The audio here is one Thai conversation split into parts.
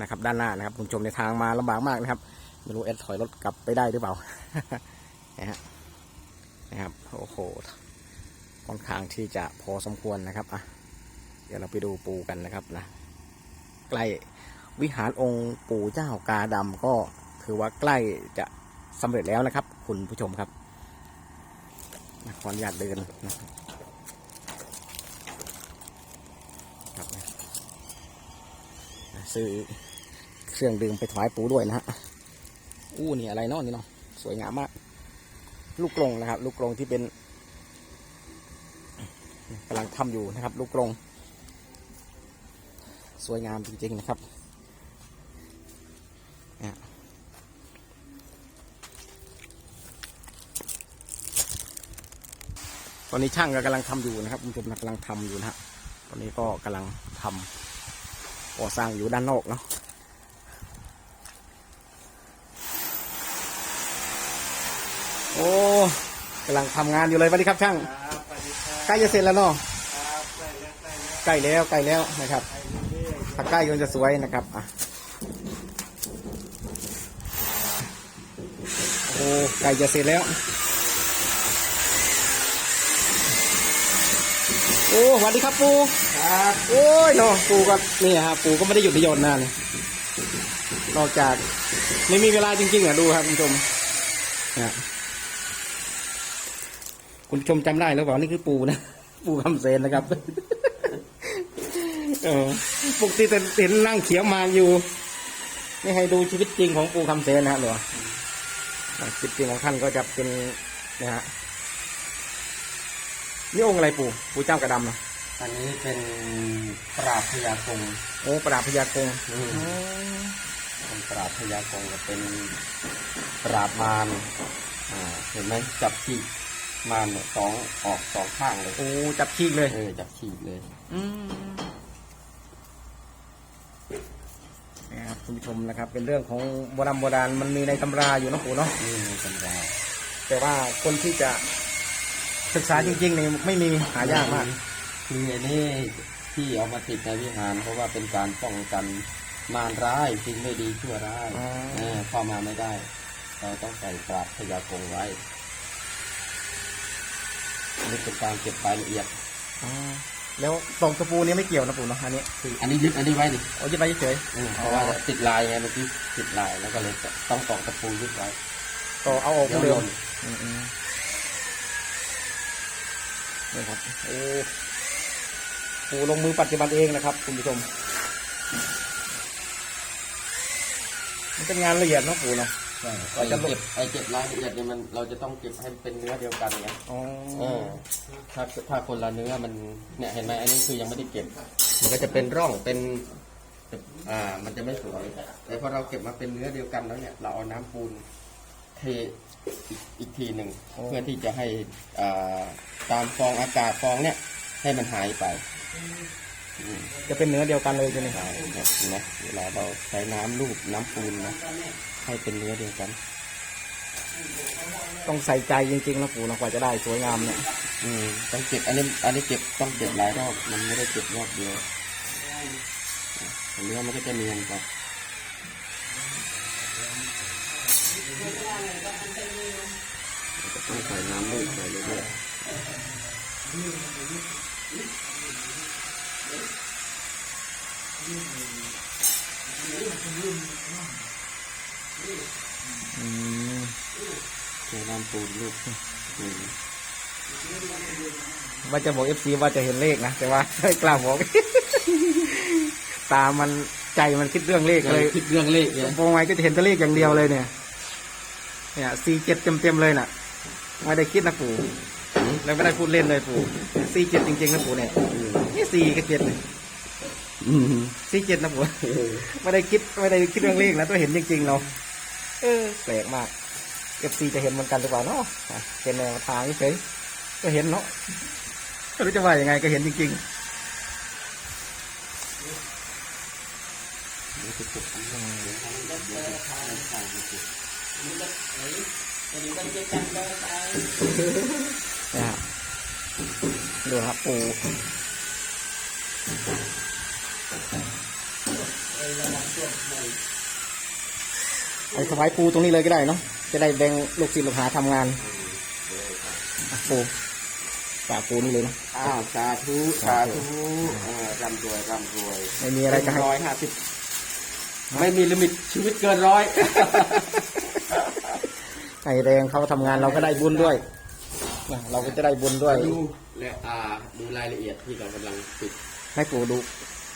นะครับ ด้านหน้านะครับคุณผู้ชมในทางมาลำบากมากนะครับไม่รู้เอสถอยรถกลับไปได้หรือเปล่านะฮะนะครับโอ้โหค่อนข้างที่จะพอสมควรนะครับอะเดี๋ยวเราไปดูปูกันนะครับนะใกล้วิหารองค์ปู่เจ้ากาดำก็ถือว่าใกล้จะสำเร็จแล้วนะครับ คุณผู้ชมครับขออนุญาตเดินนะครับนะ ซื้อเครื่องดื่มไปถวายปู่ด้วยนะฮะ อู้นี่อะไรเนาะนี่เนาะสวยงามมาก ลูกกรงนะครับ ลูกกรงที่เป็นกำลังทำอยู่นะครับ ลูกกรงสวยงามจริงๆนะครับนี่ยตอนนี้ช่างก็กำลังทำอยู่นะครับคุณผู้ชมกำลังทำอยู่นะฮะตอนนี้ก็กำลังทำ ก่อสร้างอยู่ด้านนอกเนาะโอ้กำลังทำงานอยู่เลยสวัสดีครับช่างครับสวัสดีครับใกล้จะเสร็จแล้วเนาะครับใกล้แล้วใกล้แล้วใกล้แล้วใกล้แล้วนะครับไปเรื่อยถ้าใกล้ก็จะสวยนะครับอะโอ้ใกล้จะเสร็จแล้ว โอ้สวัสดีครับปูๆครับโอ้ยเนาะปูก็นี่ครับปูก็ไม่ได้หยุดประโยชน์นานเลยนอกจากไม่มีเวลาจริงๆอะดูครับคุณผู้ชมนะคุณผู้ชมจำได้หรือเปล่านี่คือปูนะ ปูคำเซนนะครับเออปกติจะเห็นนั่งเขียวหมากอยู่นี่ให้ดูชีวิตจริงของปูคำเซนนะฮะหรออะชีวิตจริงของท่านก็จะเป็นนะฮะ นี่องค์อะไรปูปูเจ้ากระดำเนาะอันนี้เป็นปราบพยากงโอ้ปราบพยากงเป็นปราบพยากงก็เป็นปราบมารอ่าเห็นไหมจับขีดมารเนี่ยสองออกสองข้างเลยโอ้จับขีกเลยเออจับขีดเลยนะครับคุณผู้ชมนะครับ เป็นเรื่องของโบราณโบราณมันมีในตำราอยู่เนาะปู่เนาะนี่ในตำราแต่ว่าคนที่จะ ศึกษาจริงๆเนี่ยไม่มีหายากมาก คืออันนี้ที่เอามาติดในวิหาร เพราะว่าเป็นการป้องกันมารร้ายสิ่งไม่ดีชั่วร้ายอ๋อ เออเข้ามาไม่ได้ เราต้องใส่ปราบพยากงไว้นี่เป็นการเก็บรายละเอียด อ๋อแล้วตรงตะปูนี้ไม่เกี่ยวนะปู่เนาะอันนี้คืออันนี้ยึดอันนี้ไว้ดิเอายึดไว้เฉยเออเพราะว่าติดลายไงเมื่อกี้ติดลายแล้วก็เลยต้องตอกตะปูยึดไว้ๆก็เอาออกเดี๋ยวเร็หวล่นอืมๆ นี่ครับโอ้ปู่ลงมือปฏิบัติเองนะครับ คุณผู้ชม มันเป็นงานละเอียดเนาะปู่เนาะใช่เราไอ้จะลงเก็บไอ้เก็บรายละเอียดเนี่ยมันเราจะต้องเก็บให้เป็นเนื้อเดียวกันไงอ๋อเออถ้าถ้าคนละเนื้อมันเนี่ยเห็นไหมอันนี้คือยังไม่ได้เก็บ มันก็จะเป็นร่องเป็นอ่ามันจะไม่สวย แต่พอเราเก็บมาเป็นเนื้อเดียวกันแล้วเนี่ย เราเอาน้ำปูนเทอีกอีกทีหนึ่งเพื่อที่จะให้อ่า ตามฟองอากาศฟองเนี่ยให้มันหายไปอืมจะเป็นเนื้อเดียวกันเลยใช่ไหมใช่ครับเห็นะเวลาเราใช้น้ำลูบน้ำปูนนะให้เป็นเนื้อเดียวกันต้องต้องใส่ใจจริงๆนะปู่นะกว่าจะได้สวยงามเนี่ย อืมต้องเก็บอันนี้อันนี้เก็บต้องเก็บหลายรอบมันไม่ได้เก็บรอบเดียวเนื้อมันก็จะเนียนไปต้องใส่น้ำลูกใส่เรื่อย อืมๆใส่น้ำปูนลูกอืมว่าจะบอกเอฟซีว่าจะเห็นเลขนะ แต่ว่าไม่กล้าบอก ตามันใจมันคิดเรื่องเลขเลยคิดเรื่องเลขเนี่ยโปรไงก็จะเห็นแต่เลขอย่างเดียวเลยเนี่ย เนี่ยสี่เจ็ดเต็มเต็มๆเลยน่ะ ไม่ได้คิดนะปู่ แล้วไม่ได้พูดเล่นเลยปู่สี่เจ็ดจริงๆนะปู่เนี่ยนี่สี่กับเจ็ดเนี่ยอืมสี่เจ็ดนะปู่ไม่ได้คิดไม่ได้คิดเรื่องเลขนะตัวเห็นจริงๆเราเออแปลกมากเอฟซีจะเห็นเหมือนกันหรือเปล่าเนาะอะเป็นแนวทางเฉยๆก็เห็นเนาะไม่รู้จะว่ายังไงก็เห็นจริงๆ นะฮะดูครับปูไอ้ถวายปูตรงนี้เลยก็ได้เนาะจะได้แบ่งลูกศิษย์ลูกหาทำงานอะปูฝากปูนี่เลยนะอ้าวสาธุสาธุเออร่ำรวยร่ำรวยไม่มีอะไรจะให้ร้อยห้าสิบไม่มีลิมิตชีวิตเกินร้อยให้แรงเขาทำงานเราก็ได้บุญด้วย นะเราก็จะได้บุญด้วย ดูและอ่าดูรายละเอียดที่เรากำลังติดให้ปูดู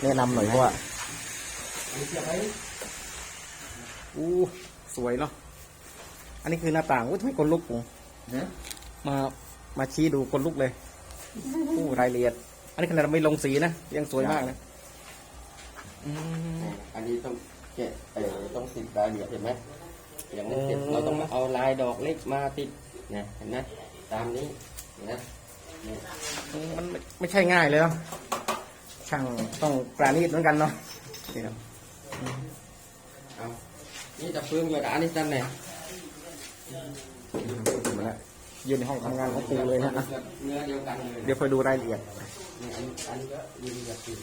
แนะนำหน่อยเพราะว่าอันนี้เสียบไว้อู้สวยเนาะอันนี้คือหน้าต่างอู้ทำไมคนลุกปูนะมามาชี้ดูคนลุกเลยอู้รายละเอียด อันนี้ขนาดเราไม่ลงสีนะยังสวยมากนะอืมอันนี้ต้องแกะเออต้องติดรายละเอียดเห็นไหมอย่างนี้ติดอืมเราต้องเอาลายดอกเล็กมาติดเนี่ยเห็นไหม ตามนี้เห็นไหมเนี่ยมันไม่ไม่ใช่ง่ายเลยเนาะช่างต้องปราณีตเหมือนกันเนาะนี่ครับเอานี่จะ phương rồi đã đi chân này มาแล้วยืนในห้องทำงานของปูเลยนะอะเนื้อเดียวกันเลยเดี๋ยวคอยดูรายละเอียดนี่อันอันก็ยืนแบบกิน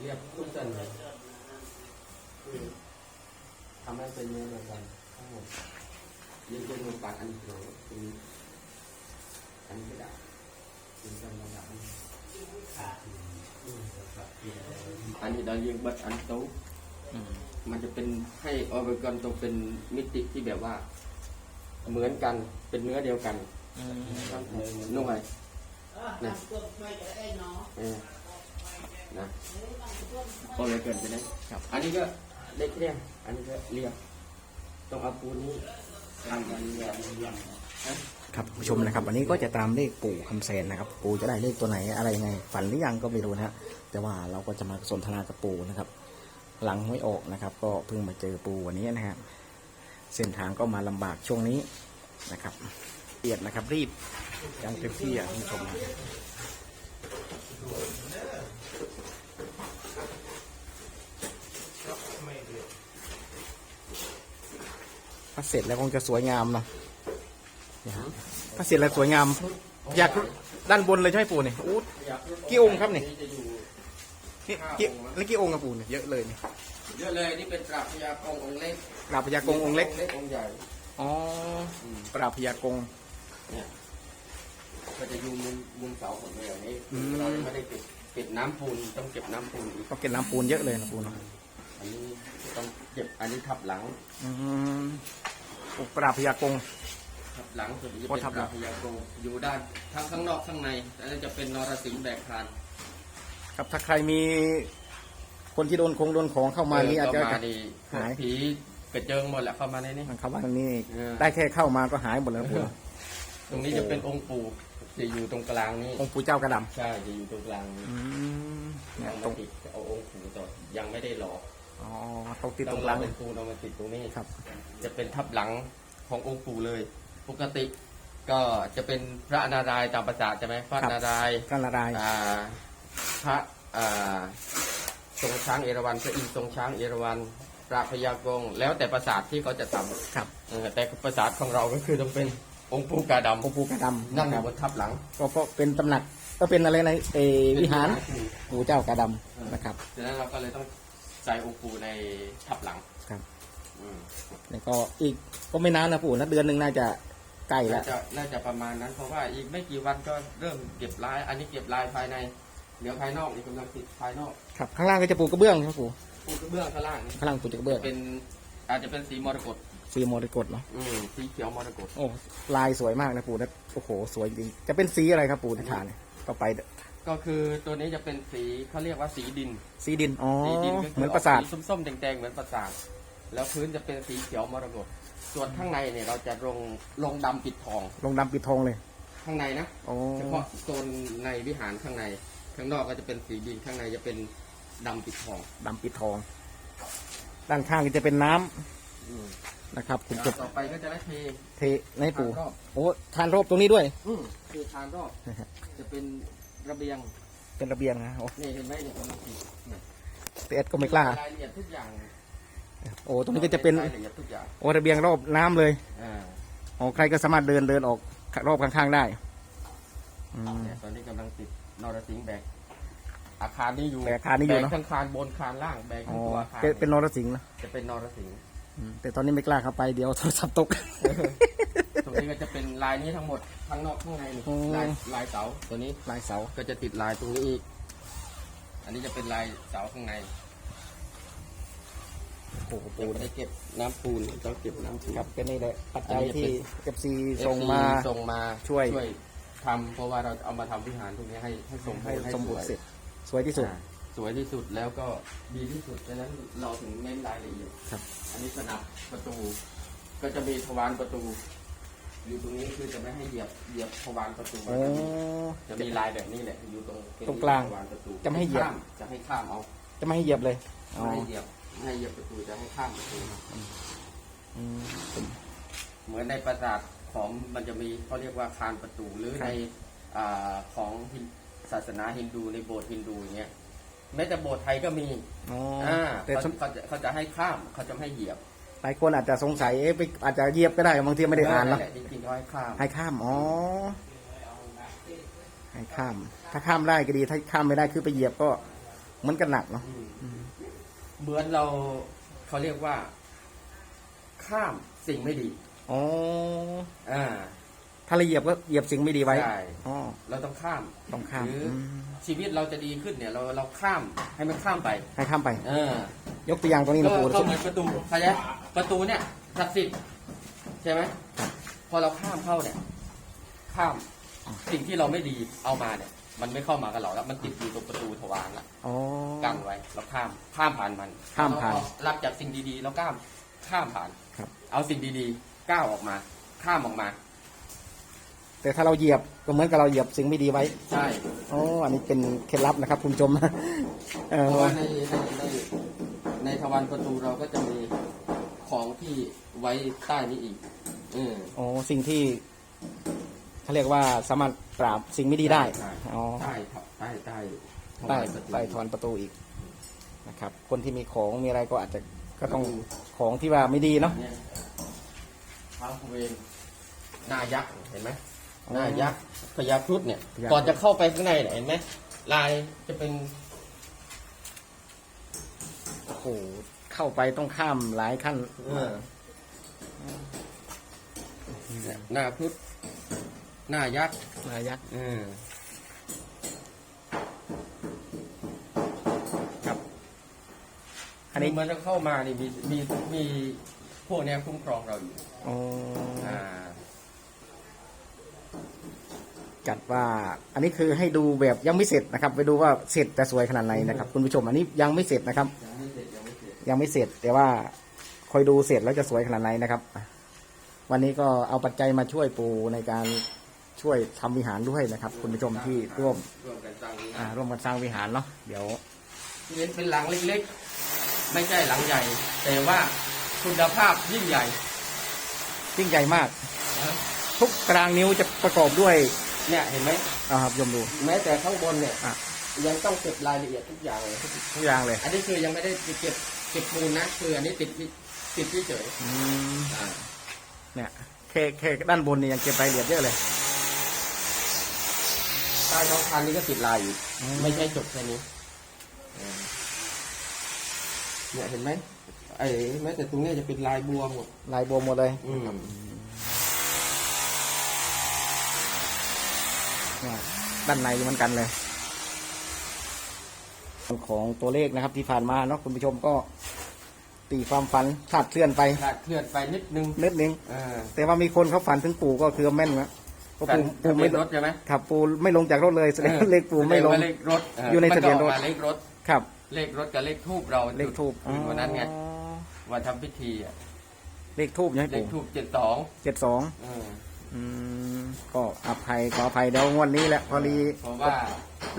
เรียบทุกเส้นเลยทำให้เป็นเนื้อเดียวกันทั้งหมด ยืนเป็นมือปากอันเดียวเป็นอันนี้ก็ได้ยืนเป็นระดับอันนี้อันนี้เรายืนบัดอันโต๊ะอืมมันจะเป็นให้ออร์แกนตรงเป็นมิติที่แบบว่า เหมือนกันเป็นเนื้อเดียวกันนุ่มไหมนะเออนะออร์แกนไปได้ครับอันนี้ก็เล็กเรียงอันนี้ก็เรียงต้องเอาปูน ครับผู้ชมนะครับ วันนี้ก็จะตามเลขปู่คำแสนนะครับ ปู่จะได้เลขตัวไหนอะไรยังไง ฝันหรือยังก็ไม่รู้นะฮะแต่ว่าเราก็จะมาสนทนากับปู่นะครับ หลังไม่ออกนะครับ ก็เพิ่งมาเจอปู่วันนี้นะฮะเส้นทางก็มาลำบากช่วงนี้นะครับเอียดนะครับรีบยังเต็มที่อะคุณผู้ชมนะ ถ้าเสร็จแล้วคงจะสวยงามเนาะนะฮะถ้าเสร็จแล้วสวยงาม อยากด้านบนเลยใช่ไหมปู่เนี่ยอู้กี่องค์ครับนี่จะอยู่นี่กี่นี่กี่องค์กับปู่เนี่ยเยอะเลยเนี่ยเยอะเลยนี่เป็นปราบพยากรองค์เล็กปราบพยากงองค์เล็กเล็กองค์ใหญ่อ๋ออืมปราบพยากงเนี่ยก็จะอยู่มุมมุมเสาของเรือนี้อืมเรายังไม่ได้ปิดปิดน้ำปูนต้องเก็บน้ำปูนอีกต้องเก็บน้ำปูนเยอะเลยนะปูนอันนี้ต้องเก็บอันนี้ทับหลัง อืมโอ้ปราพยากง ทับหลังส่วนนี้จะเป็นทับหลัปลางพยากรอยู่ด้านทั้งข้างนอกข้างในอันนี้จะเป็นนรสิงห์แบกคานครับถ้าใครมีคนที่โดนคงโดนของเข้ามานี่อาจจะ เข้มาดีพวกหาย ผีกระเจิงหมดแหละเข้ามาในนี้ มันเข้ามาตรงนี้เออ ได้แค่เข้ามาก็หายหมดแล้วปูนะตรงนี้จะเป็นองค์ปู่จะอยู่ตรงกลางนี้องค์ปู่เจ้ากระดใช่จะอยู่ตรงกลางนี้อืมเนี่ยเอาตรมางติดเอาองค์ปู่ต่อยังไม่ได้หล่อ อ๋อตรงติดตรงกลางเป็นปูนเอามาติดตรงนี้ครับ จะเป็นทับหลังขององค์ปู่เลย ปกติก็จะเป็นพระนารายณ์ตามประสาทใช่ไหมพระครับนารายณ์กันละลายอ่าพระอ่าทรงช้างเอราวัณพระอินทร์ทรงช้างเอราวัณพระพยากง แล้วแต่ประสาทที่เขาจะทครับำเออแต่ประสาทของเราก็คือต้องเป็นองค์ปู่กาดองค์ปู่กระดำำนั่งอยู่บนทับหลัง ก็ก็เป็นตำหนักก็เป็นอะไรในเออวิหารเป็นวิปู่เจ้ากระดำนะครับฉะนั้นเราก็เลยต้อง ใส่องค์ปู่ในทับหลังครับ อืมแล้วก็อีกก็ไม่นานนะปู่นะเดือนหนึ่งน่าจะใกล้น่าแล้วจะน่าจะประมาณนั้น เพราะว่าอีกไม่กี่วันก็เริ่มเก็บลาย อันนี้เก็บลายภายในเหลือภายนอกนี่กำลังติดภายนอกครับ ข้างล่างก็จะปูกระเบื้องครับปู่ปูกระเบื้องข้างล่างนี่ข้างล่างปูจะกระเบื้องเป็นอาจจะเป็นสีมรกตสีมรกตเนาะอืมสีเขียวมรกตโอ้ลายสวยมากนะปู่นะโอ้โหสวยจริงจะเป็นสีอะไรครับปู่ที่ทานเนี่ยก็ไปเด้อ ก็คือตัวนี้จะเป็นสีเขาเรียกว่าสีดิน สีดิน อ๋อ สีดินก็คืเหมือนปราสาทกสีส้มๆแดงๆเหมือนปราสาท แล้วพื้นจะเป็นสีเขียวมรกตส่วนข้างในเนี่ยเราจะลงลงดำปิดทองลงดำปิดทองเลย ข้างในนะโอ้เฉพาะโซนในวิหารข้างใน ข้างนอกก็จะเป็นสีดินข้างในจะเป็นดำปิดทองดำปิดทอง ด้านข้างก็จะเป็นน้ำอืมนะครับผมจะต่อไปก็จะได้เท เทในปู่ ทานรอบ โอ้ ทานรอบตรงนี้ด้วย อืมคือทานรอบนะฮะจะเป็น ระเบียงเป็นระเบียงนะโอ้นี่เห็นไหมเนี่ยมันติดเนี่ยแต่เอ็ดก็ไม่กล้า รายละเอียดทุกอย่างโอ้ตรงนี้ก็จะเป็นรายละเอียดทุกอย่างโอ้ระเบียงรอบน้ำเลยอ่าอ๋อใครก็สามารถเดินเดินออกรอบข้างๆได้อืม เนี่ยตอนนี้กำลังติดนรสิงห์แบกอาคารนี้อยู่แต่อาคารนี้อยู่เนอะ แบกทั้งคานบนคานล่างแบกอ๋ทั้องตัวอาคารเป็นเป็นนรสิงห์นะจะเป็นนรสิงห์ อืมแต่ตอนนี้ไม่กล้าเข้าไปเดี๋ยวโทรศัพท์ตก ตรงนี้ก็จะเป็นลายนี้ทั้งหมดทั้งนอกข้างในนี่อืม ลายลายเสาตัวนี้ลายเสา ก็จะติดลายตรงนี้อีก อันนี้จะเป็นลายเสาข้างในโอ้โหปูนได้เก็บน้ำปูนต้องเก็บน้ำปูน ครับเป็นนี่แหละปัจจัยอันนี้จะที่ เป็น FC ส่งมาส่งมาช่วยทำเพราะว่าเราเอามาทำวิหารตรงนี้ให้ให้สมให้บูรณ์สมบูรณ์วยเสร็จสวยที่สุด อ่าสวยที่สุดแล้วก็ดีที่สุดดังนั้นเราถึงเน้นรายละเอียดครับ อันนี้สนับประตู ก็จะมีทวารประตู อยู่ตรงนี้คือจะไม่ให้เหยียบเหยียบทวารประตูโอ้ จะมีลายแบบนี้แหละอยู่ตรงตรงกลางทวารประตูจะไม่ให้เหยียบ ข้าจะให้ข้ามเอาจะไม่ให้เหยียบเลยอ๋อไม่ให้เหยียบไม่ให้เหยียบประตูจะให้ข้ามประตูอืม เหมือนในปราสาทของมันจะมีเขาเรียกว่าคานประตูหรือครับ ในอาของฮินศาสนาฮินดูในโบสถ์ฮินดูอย่างเงี้ยแม้แต่โบสถ์ไทยก็มีอ๋ออ่าแต่เขาส่วนเขาจะเขาจะให้ข้ามเขาจะไม่ให้เหยียบ หลายคนอาจจะสงสัยเอ๊ะไปอาจจะเหยียบก็ได้บางทีไม่ได้อ่านเนาะแหละจริงๆเขาให้ข้ามให้ข้าม อ๋อ ให้ข้าม ถ้าข้ามได้ก็ดี ถ้าข้ามไม่ได้คือไปเหยียบก็เหมือนกันหนักเนาะอืมเหมือนเราเขาเรียกว่า ข้ามสิ่งไม่ดีอ๋ออ่า ถ้าเราเหยียบก็เหยียบสิ่งไม่ดีไว้ใช่อ๋อ เราต้องข้ามต้องข้าม หรืออือมชีวิตเราจะดีขึ้นเนี่ย เราเราข้ามให้มันข้ามไป ให้ข้ามไป เออยกตัวอย่างตรงนี้ก็นะปู่ก็เหมือนประตูเข้าใจ ประตูเนี่ยศักดิ์สิทธิ์ใช่ไหมพอเราข้ามเข้าเนี่ย ข้ามสิ่งที่เราไม่ดีเอามาเนี่ย มันไม่เข้ามากับเราแล้ว มันติดอยู่ตรงประตูทวารละอ๋อ กั้นไว้เราข้ามข้ามผ่านมันข้ามผ่านเรรับจากสิ่งดีๆแล้วข้ามข้ามผ่านครับ เอาสิ่งดีๆก้าวออกมา ข้ามออกมา แต่ถ้าเราเหยียบก็เหมือนกับเราเหยียบสิ่งไม่ดีไว้ใช่ อ๋ออันนี้เป็นเคล็ดลับนะครับ คุณผู้ชม เออเพราะว่าในในในในทวารประตูเราก็จะมี ของที่ไว้ใต้นี้อีกเอออ๋อสิ่งที่เขาเรียกว่าสามารถปราบสิ่งไม่ดีได้ใช่ อ๋อ ใต้ใต้ใต้ใต้ประตู ใต้ทอนประตูอีกนะครับ คนที่มีของมีอะไรก็อาจจะก็ต้องของที่ว่าไม่ดีเนาะเนี่ยพระเวรหน้ายักษ์เห็นไหมอ๋อหน้ายักษ์พญาครุฑเนี่ยพญาครุฑก่อนจะเข้าไปข้างในเนี่ยเห็นไหมลายจะเป็นโอ้โห เข้าไปต้องข้ามหลายขั้นเออเนี่ยหน้าครุฑหน้ายักษ์หลายยักษ์เออครับ อัอันนนี้นี้มันจะเข้ามานี่มีมีมีพวกเนี้ยคุ้มครองเราอยู่อ๋ออ่าจัดว่าอันนี้คือให้ดูแบบยังไม่เสร็จนะครับ ไปดูว่าเสร็จจะสวยขนาดไหนนะครับ คุณผู้ชมอันนี้ยังไม่เสร็จนะครับ ยังไม่เสร็จยังไม่เสร็จยังไม่เสร็จ แต่ว่าคอยดูเสร็จแล้วจะสวยขนาดไหนนะครับ วันนี้ก็เอาปัจจัยมาช่วยปูในการช่วยทำวิหารด้วยนะครับ คุณผู้ชมที่ร่วมร่วมกันสร้างนี้อ่าร่วมกันสร้างวิหารเนาะเดี๋ยวที่เห็นเป็นหลังเล็กๆ ไม่ใช่หลังใหญ่ แต่ว่าคุณภาพยิ่งใหญ่ยิ่งใหญ่มากนะทุกตารางนิ้วจะประกอบด้วย เนี่ยเห็นไหมอ่าครับยมดู แม้แต่ข้างบนเนี่ยอะยังต้องเก็บรายละเอียดทุกอย่างเลยทุกอย่างเลย อันนี้คือยังไม่ได้เก็บ เก็บปูนนะคืออันนี้ติดที่ติดที่เฉยอืมอ่าเนี่ยแค่แค่ด้านบนนี่ยังเก็บรายละเอียดเยอะเลย ใต้ท้องคานนี้ก็ติดลายอยู่อืม ไม่ใช่จบแค่นี้อ่าเนี่ยเห็นไหมไอ้แม้แต่ตรงเนี้ยจะเป็นลายบัวหมดลายบัวหมดเลยอืมเนี่ยด้านในเหมือนกันเลย ของตัวเลขนะครับที่ผ่านมาเนาะคุณผู้ชมก็ตีความฝันคลาดเคลื่อนไปขาดเคลื่อนไปนิดนึงนิดนึงอ่าแต่ว่ามีคนเขาฝันถึงปู่ก็คือแม่นนะเพราะกันปู่ทะปู่เบีไม่ยนรถใช่ไหมขับปู่ไม่ลงจากรถเลยแสดงว่าเลขปู่ไม่ลงแสดว่าเลขรถเอยู่ในทะเบียนรถมัก็ออกมาเลขรถครับ เลขรถกับเลขทูบเราเลขทูบจุดวันนั้นไงวันทำพิธีอะเลขทูบใช่ไหมเลขปู่ทูบเจ็ดสองเจ็ดสองอืมก็อภัยขออภัยเดี๋ยวงวดนี้แหละพอดีเพราะว่า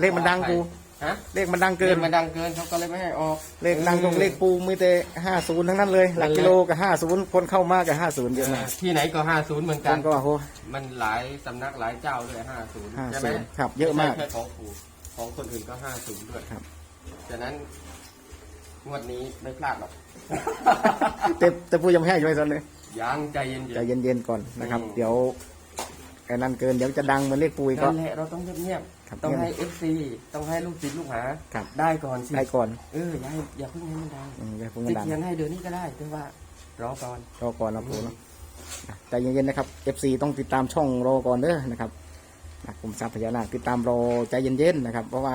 เลขมันดังปู ฮะเลขมันดังเกิเกินน มันดังเกินเขาก็เลยไม่ให้ออกเลขดังตรงเลขปูมีแต่ห้าศูนย์ทั้งนั้นเลย หลักกิโลกับห้าศูนย์คนเข้ามากับห้าศูนย์เยอะมากที่ไหนก็ห้าศูนย์เหมือนคกันนก็โห มันหลายสำนักหลายเจ้าด้วยห้าศูนย์ห้าใช่ไหมศูนย์ครับเยอะมากไใช่แค่ของปู่ของคนอื่นก็ห้าศูนย์ด้วยครับ ฉะนั้นงวดนี้ไม่พลาดหรอก แต่แต่ปูยังไม่ให้ใช่ไหมตอนนี้ยังใจเย็นๆ ใจเย็นๆก่อนนะครับ อืม เดี๋ยวไอ้นั่นเกินเดี๋ยวจะดังเหมือนเลขปูอีกก็นั่นแหละเราต้องเงียบๆ ครับต้องเนี่ยให้เอฟซีต้องให้ลูกศิษย์ลูกหาครับ ได้ก่อนสิได้ก่อนเอออย่าให้อย่าเพิ่งให้มันดังอืมอย่าเพิ่งจะดังเขียนให้เดือนนี้ก็ได้แต่ว่ารอก่อน รอก่อนนะปูเนาะอะใจเย็นๆนะครับ FC ต้องติดตามช่องรอก่อนเด้อนะครับนะกลุ่มทรัพย์พญานาคติดตามรอใจเย็นๆนะครับ เพราะว่า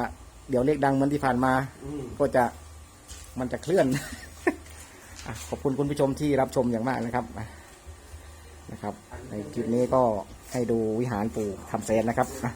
เดี๋ยวเลขดังเหมือนที่ผ่านมา อืมก็จะมันจะเคลื่อน อะขอบคุณคุณผู้ชมที่รับชมอย่างมากนะครับอะนะครับ ในคลิปนี้ก็ให้ดูวิหารปู่ทำเซนนะครับอะ